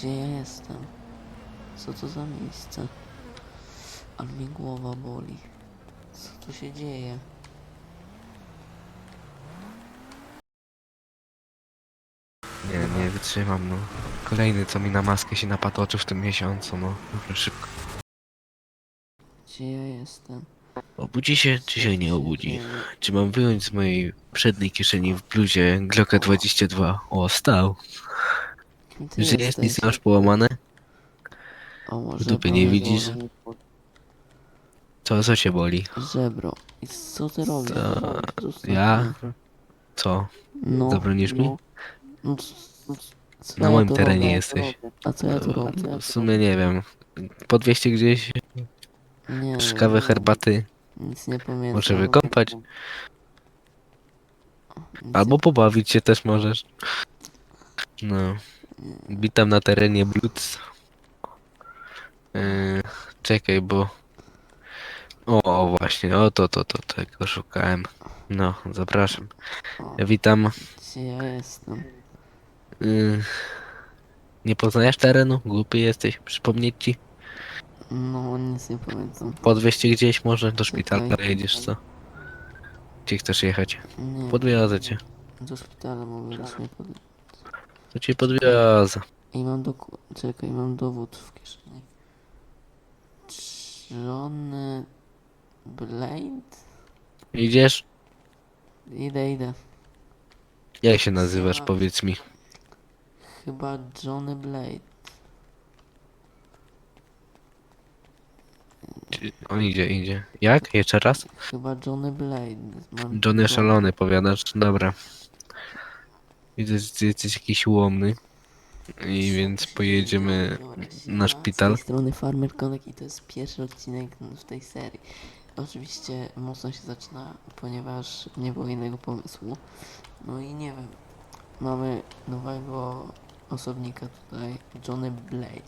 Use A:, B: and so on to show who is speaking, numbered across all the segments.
A: Gdzie ja jestem? Co to za miejsce? Ale mnie głowa boli. Co tu się dzieje?
B: Nie, nie wytrzymam, no. Kolejny, co mi na maskę się napatoczył w tym miesiącu, no. Dobra, szybko.
A: Gdzie ja jestem?
B: Obudzi się, czy się nie obudzi? Czy mam wyjąć z mojej przedniej kieszeni w bluzie Glocka 22? O, stał.
A: Ty
B: Że jest,
A: jesteś?
B: nic nie masz połamane?
A: O, może
B: w dupie nie widzisz? Co, co cię boli?
A: Żebro. I co ty robisz? Zostaw
B: ja?
A: mnie.
B: Co?
A: No.
B: Zabronisz mi?
A: No, c- c- co
B: Na
A: ja
B: moim
A: tu
B: terenie
A: robię?
B: jesteś.
A: A co ja tu robię?
B: W sumie nie wiem. Po 200 gdzieś?
A: Nie wiem,
B: kawę, herbaty?
A: Nic nie pamiętam.
B: Może wykąpać?
A: Nic
B: Albo pobawić się też możesz. No. Witam na terenie Blues. Yy, czekaj, bo... O, o, właśnie, o to, to, to, tego szukałem. No, zapraszam. Witam.
A: Gdzie ja jestem?
B: Yy, nie poznajesz terenu? Głupi jesteś? Przypomnieć ci?
A: No, nic nie pamiętam.
B: Po 200 gdzieś może? Do szpitala jedziesz, co? Gdzie chcesz jechać?
A: Nie,
B: Podwiozę cię.
A: do szpitala mogę już nie pod...
B: To cię podwiozę.
A: I mam doku... Czekaj, mam dowód w kieszeni. Johnny... Blade?
B: Idziesz?
A: Idę, idę.
B: Jak się nazywasz? Powiedz mi.
A: Chyba Johnny Blade.
B: Czy- On idzie, idzie. Jak? Jeszcze raz?
A: Chyba Johnny Blade. Mam
B: Johnny
A: John-
B: szalony, powiadasz? Dobra. Widzę, że ty jesteś jakiś ułomny. I więc pojedziemy na szpital.
A: Z tej strony Farmer Connect i to jest pierwszy odcinek w tej serii. Oczywiście mocno się zaczyna, ponieważ nie było innego pomysłu. No i nie wiem, mamy nowego osobnika tutaj, Johnny Blade.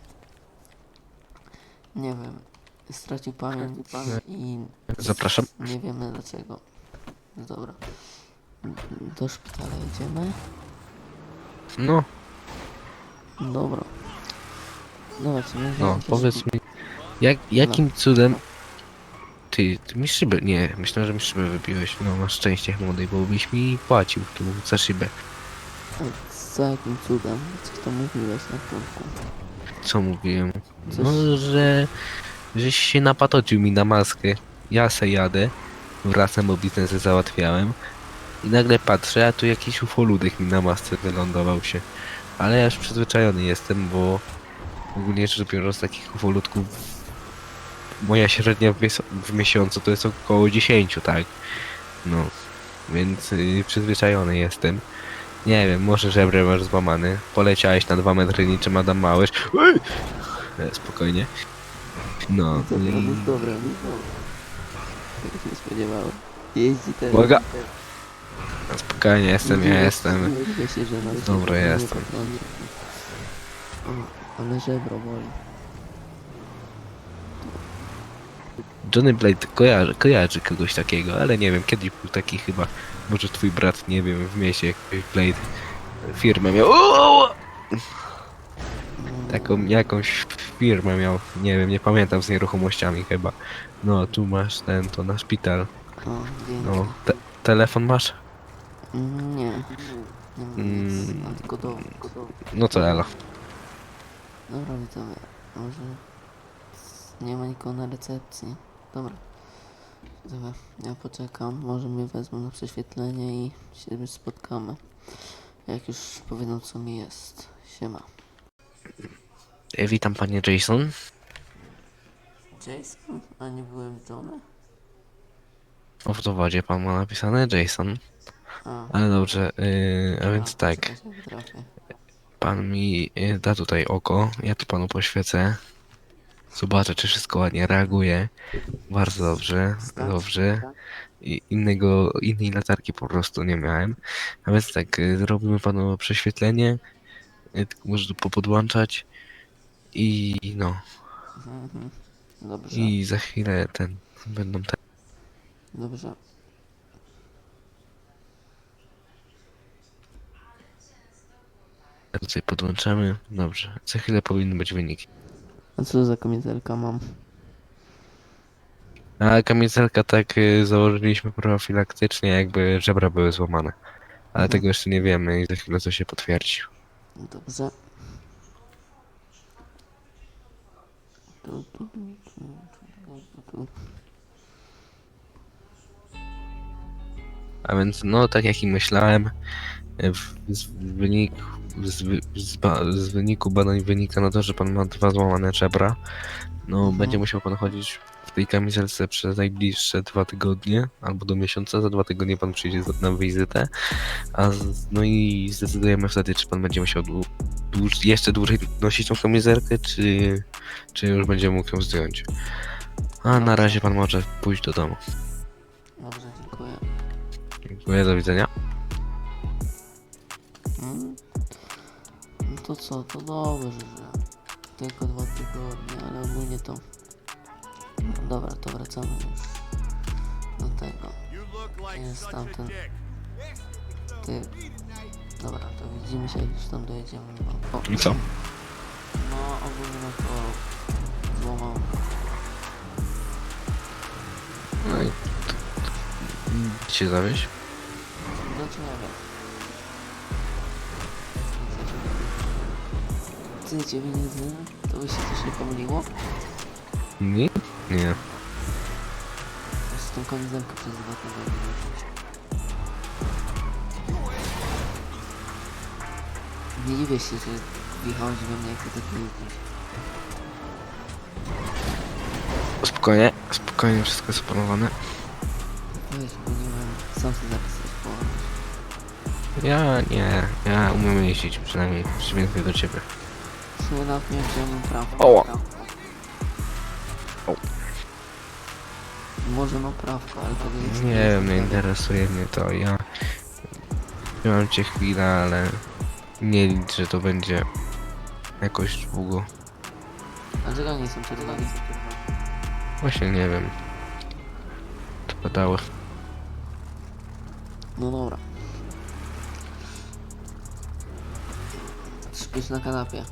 A: Nie wiem, stracił pamięć i
B: Zapraszam.
A: nie wiemy dlaczego. Dobra. Do szpitala jedziemy.
B: No,
A: Dobra. Dobra, co
B: no, powiedz mi. Jak, jakim cudem... Ty, ty mi szybę... Nie, myślę, że mi szybę wybiłeś. No, masz szczęście młody, bo byś mi płacił tu za szybę.
A: Co jakim cudem? Co to mówiłeś na początku?
B: Co mówiłem?
A: Coś-
B: No, że... Żeś się napatoczył mi na maskę. Ja se jadę. Wracam, bo biznesy załatwiałem. I nagle patrzę, a tu jakiś ufoludek mi na masce wylądował się. Ale ja już przyzwyczajony jestem, bo ogólnie rzecz biorąc takich ufoludków moja średnia w, w miesiącu to jest około 10, tak? No, więc y, przyzwyczajony jestem. Nie wiem, może żebrę masz złamany. Poleciałeś na 2 metry niczym Adam Małysz. Ej! E, Spokojnie. No, i...
A: dobre, no dobra. Tego się nie spodziewałem. Jeździ teraz.
B: Uwaga! Spokojnie jestem, ja jestem.
A: Mówię się, że nas
B: Dobra,
A: nie
B: jestem.
A: potrąci. O, Ale żebro boli.
B: Johnny Blade kojarzy, kojarzy kogoś takiego, ale nie wiem, kiedyś był taki chyba, może twój brat, nie wiem, w mieście jakiś Blade firmę miał. O! Taką jakąś firmę miał, nie wiem, nie pamiętam z nieruchomościami chyba. No, tu masz ten, to na szpital.
A: O, dzięki.
B: No, te, telefon masz?
A: Nie. Nie mam nic.
B: Mm.
A: Mam tylko dowód.
B: No to elo.
A: Dobra, widzowie. Może... Nie ma nikogo na recepcji. Dobra. Dobra, ja poczekam. Może mnie wezmą na prześwietlenie i się spotkamy. Jak już powiedzą co mi jest. Siema.
B: E, Witam panie Jason.
A: Jason? A nie byłem Johnny?
B: O, w dowodzie pan ma napisane Jason.
A: A,
B: Ale dobrze, yy, a więc
A: a,
B: tak.
A: trafię.
B: Pan mi y, da tutaj oko, ja tu panu poświecę. Zobaczę, czy wszystko ładnie reaguje. Bardzo dobrze, dobrze. I innego, innej latarki po prostu nie miałem. A więc tak, y, zrobimy panu prześwietlenie. y, Tylko może tu popodłączać. I no,
A: Mhm. Dobrze,
B: i za chwilę ten, będą te...
A: dobrze.
B: Tutaj podłączamy. Dobrze. Za chwilę powinny być wyniki.
A: A co za kamizelka mam?
B: A kamizelka tak y, założyliśmy profilaktycznie, jakby żebra były złamane. Ale
A: Mhm.
B: tego jeszcze nie wiemy i za chwilę to się potwierdzi.
A: Dobrze. Tu, tu, tu, tu, tu, tu.
B: A więc, no, tak jak i myślałem, z, wynik, z, z, ba, z wyniku badań wynika na to, że pan ma dwa złamane żebra. No,
A: Mhm.
B: będzie musiał pan chodzić w tej kamizelce przez najbliższe dwa tygodnie, albo do miesiąca. Za dwa tygodnie pan przyjdzie na wizytę. A z, no i zdecydujemy wtedy, czy pan będzie musiał dłu, dłuż, jeszcze dłużej nosić tą kamizelkę, czy, czy już będzie mógł ją zdjąć. A na razie pan może pójść do domu.
A: Dobrze, dziękuję.
B: Dziękuję, do widzenia.
A: To co, to dobrze, że tylko dwa tygodnie, ale ogólnie to... No dobra, to wracamy już do tego. Jest tamten... Ty... Dobra, to widzimy się, jak już tam dojedziemy. No, o,
B: I co?
A: no ogólnie no to złamał.
B: No i... Gdzie się zawieźć?
A: Znaczy nie wiem. Ty ciebie nie znam? To by się coś nie pomyliło?
B: Nie? Nie.
A: Z tą kamizelką przez dwa tygodnie nosić. Nie dziwię się, że wjechałeś we mnie jako taki jesteś.
B: Spokojnie, spokojnie, wszystko jest opanowane.
A: Weź, bo nie wiem, sam sobie zapisać położyć.
B: Ja nie, ja umiem jeździć przynajmniej przeciwieństwie do ciebie.
A: W sumie nawet nie wiem, czy ja mam prawo.
B: Oła. O.
A: Może mam prawko, ale to jest...
B: Nie wiem, nie interesuje mnie to. Ja mam cię chwilę, ale nie licz, że to będzie jakoś długo.
A: Dlaczego nie są czerwoni?
B: Właśnie nie wiem. To padało.
A: No dobra. Śpisz na kanapie.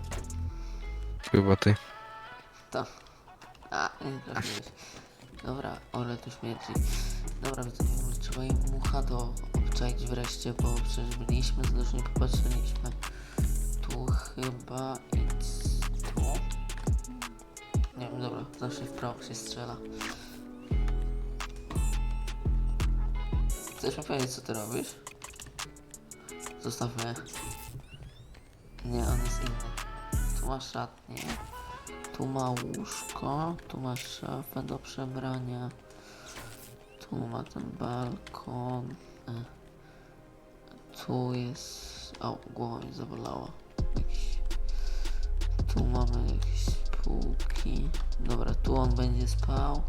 B: Chyba ty.
A: To. A, nie trafiłeś. Dobra, ole tu śmierci. Dobra, więc trzeba im mucha do obczaić wreszcie, bo przecież byliśmy, dużo nie popatrzyliśmy. Tu chyba i c- tu. Nie wiem, dobra, zawsze w prawo się strzela. Chcesz mi powiedzieć, co ty robisz? Zostaw mnie. Nie, on jest inny. Tu masz szatnię. Tu ma łóżko, tu masz szafę do przebrania. Tu ma ten balkon. E. Tu jest... O, głowa mi zabolała. Jakiś... Tu mamy jakieś półki. Dobra, tu on będzie spał.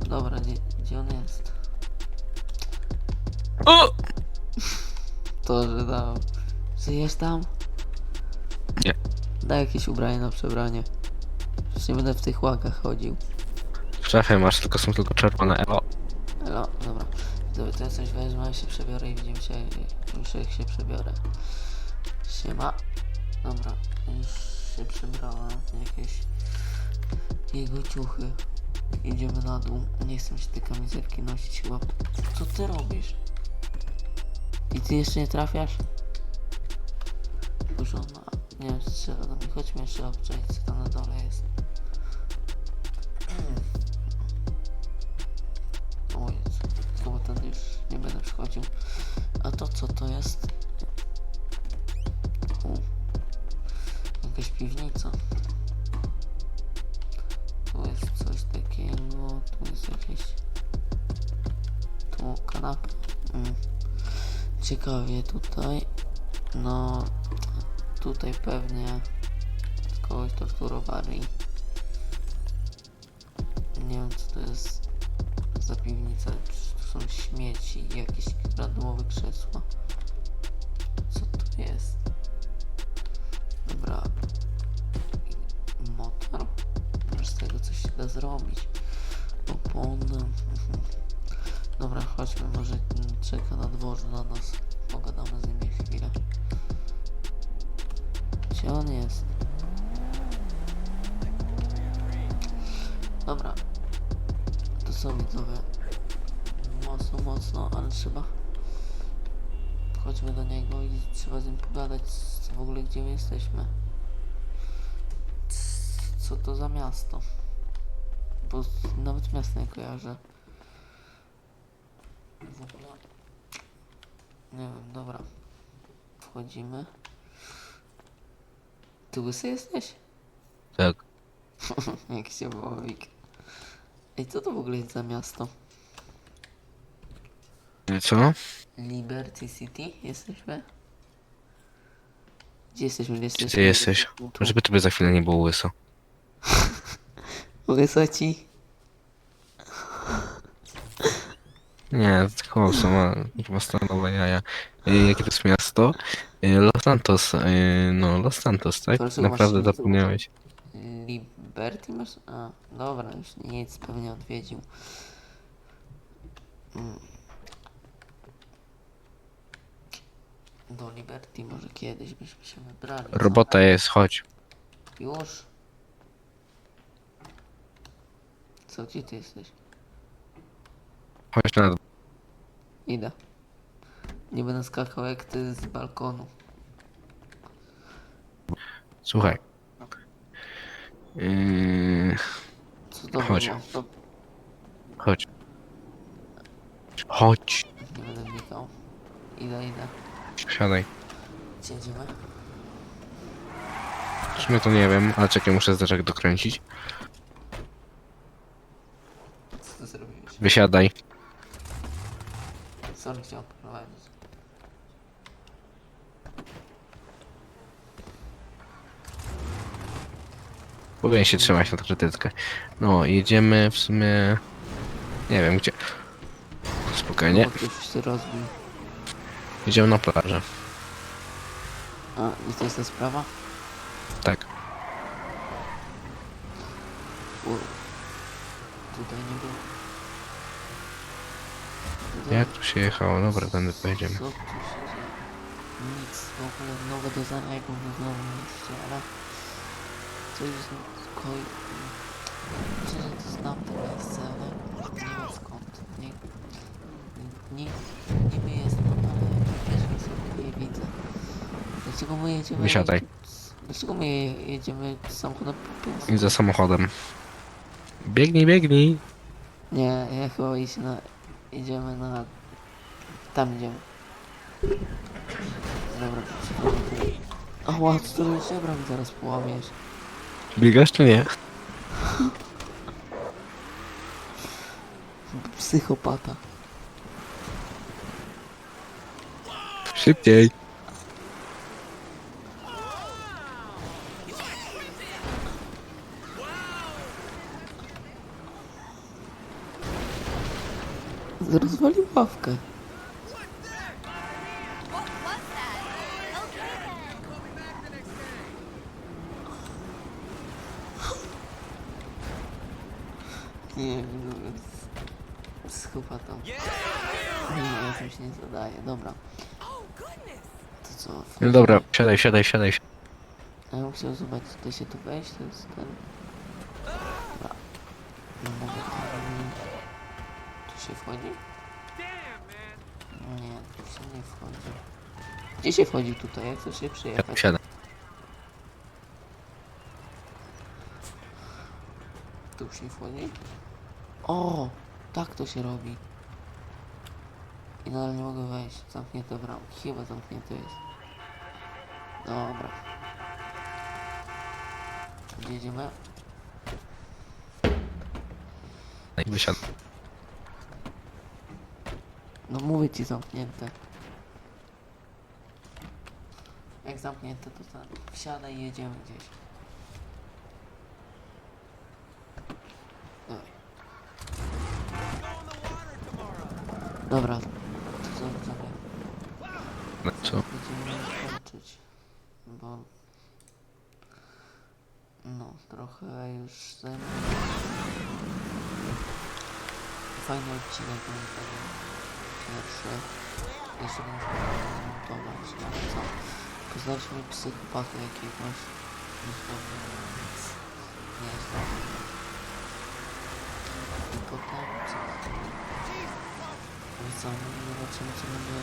A: Dobra, gdzie, gdzie on jest?
B: O!
A: To, że dał. Żyjesz tam?
B: Nie.
A: Daj jakieś ubranie na przebranie. Już nie będę w tych łakach chodził.
B: W szafie masz, tylko są tylko czerwone. O!
A: No, dobra. Dobra, to ja coś wezmę, się przebiorę i widzimy się już jak się przebiorę. Siema. Dobra, już się przebrałem. Jakieś jego ciuchy. Idziemy na dół. Nie chcę się tej kamizelki nosić chyba. Co ty robisz? I ty jeszcze nie trafiasz? Już on ma... Nie wiem, strzela do mnie. Chodźmy jeszcze obczaić, co tam na dole jest. O Jezu, chyba ten już nie będę przychodził. A to co to jest? U, jakaś piwnica. Tu jest coś takiego, tu jest jakieś... Tu kanapy. Mm. Ciekawie tutaj. No, tutaj pewnie kogoś torturowali. Nie wiem co to jest za piwnica, czy tu są śmieci jakieś randomowe krzesła. Co to jest? Dobra. Motor? Może z tego coś się da zrobić. Opony. Dobra, chodźmy, może czeka na dworzu na nas. Pogadamy z nimi Gdzie on jest? Dobra. To co widzowie? Mocno, mocno, ale trzeba... Chodźmy do niego i trzeba z nim pogadać w ogóle gdzie my jesteśmy. Co to za miasto? Bo nawet miasta nie kojarzę. W ogóle... Nie wiem, dobra. Wchodzimy. Ty łysy jesteś?
B: Tak.
A: Jak się bowik. Ej, co to w ogóle jest za miasto?
B: Co?
A: Liberty City? Jesteśmy? Gdzie jesteśmy? Gdzie
B: Gdzie
A: jesteśmy?
B: ty jesteś? Żeby tobie za chwilę nie było łyso.
A: Łyso ci?
B: Nie, są ma chyba stanowe jaja. Y, Jakie to jest miasto? Y, Los Santos, y, no Los Santos, tak?
A: Proszę
B: Naprawdę
A: właśnie,
B: zapomniałeś.
A: Liberty masz? A, dobra, już nic pewnie odwiedził. Mm. Do Liberty może kiedyś byśmy się wybrali. co?
B: Robota jest, chodź.
A: Już? Co, gdzie ty jesteś?
B: Chodź na dół.
A: Idę. Nie będę skakał jak ty z balkonu.
B: Słuchaj. Yy,
A: Co to
B: Chodź.
A: było? To
B: chodź. Chodź.
A: nie będę wnikał. Idę, idę.
B: Siadaj.
A: Gdzie jedziemy?
B: W sumie to nie wiem, ale czekaj, muszę zderzak dokręcić.
A: Co ty zrobiłeś?
B: Wysiadaj.
A: Sorry, chciałem poprowadzić.
B: Powinien się trzymać na trytytkę. No, jedziemy w sumie... Nie wiem gdzie. Spokojnie.
A: O, ktoś się rozbił.
B: Jedziemy na plażę.
A: A, i to jest ta sprawa?
B: Tak.
A: U. Tutaj nie było. Tutaj-
B: Jak tu się jechało? Dobra, tędy pojedziemy.
A: Co tu się dzieje? Nic, w ogóle nowe doznania, jak mówię, znowu mieście, ale coś z koi... Myślę, że to znam to miejsce, ale nie wiem skąd. Nie, nie, niby jest tam, ale pierwszy raz je widzę. Dlaczego my jedziemy...
B: Wysiadaj.
A: Dlaczego my je- jedziemy samochodem po prostu?
B: I za samochodem. Biegnij, biegnij.
A: Nie, ja chyba iść na... Idziemy na... Tam idziemy. Dobra. Ała, co to robisz? Dobra, mi zaraz połamiesz.
B: Biegasz czy nie?
A: Psychopata.
B: Szybciej.
A: Rozwalił ławkę. Nie wiem, no, z- psychopatą. Nie, ja tym się nie zadaję. Dobra. To co?
B: No dobra, siadaj, siadaj, siadaj.
A: Ja bym chciał zobaczyć, da się tu wejść, to jest ten... Dobra. No mogę tam... Tu się wchodzi? No nie, tu się nie wchodzi. Gdzie się wchodzi tutaj? Jak to się przyjechać?
B: Siadaj.
A: Tu się wchodzi? O! Tak to się robi. I nadal nie mogę wejść. Zamknięte bramki. Chyba zamknięte jest. Dobra. Gdzie jedziemy?
B: Wysiadaj.
A: No mówię ci zamknięte. Jak zamknięte to tam wsiadaj i jedziemy gdzieś. Dobra, to zrobię?
B: No co?
A: Będziemy kończyć, bo no trochę już zajmuje. Fajny odcinek moim zdaniem. Pierwszy. Jeszcze muszę montować, no ale co? Poznaliśmy psychopatę jakiegoś. Więc nie jest dobrze. I potem co? Widzowie, zobaczymy co będzie.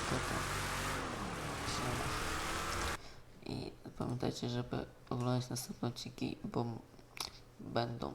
A: Siema. I pamiętajcie, żeby oglądać następne odcinki, bo będą.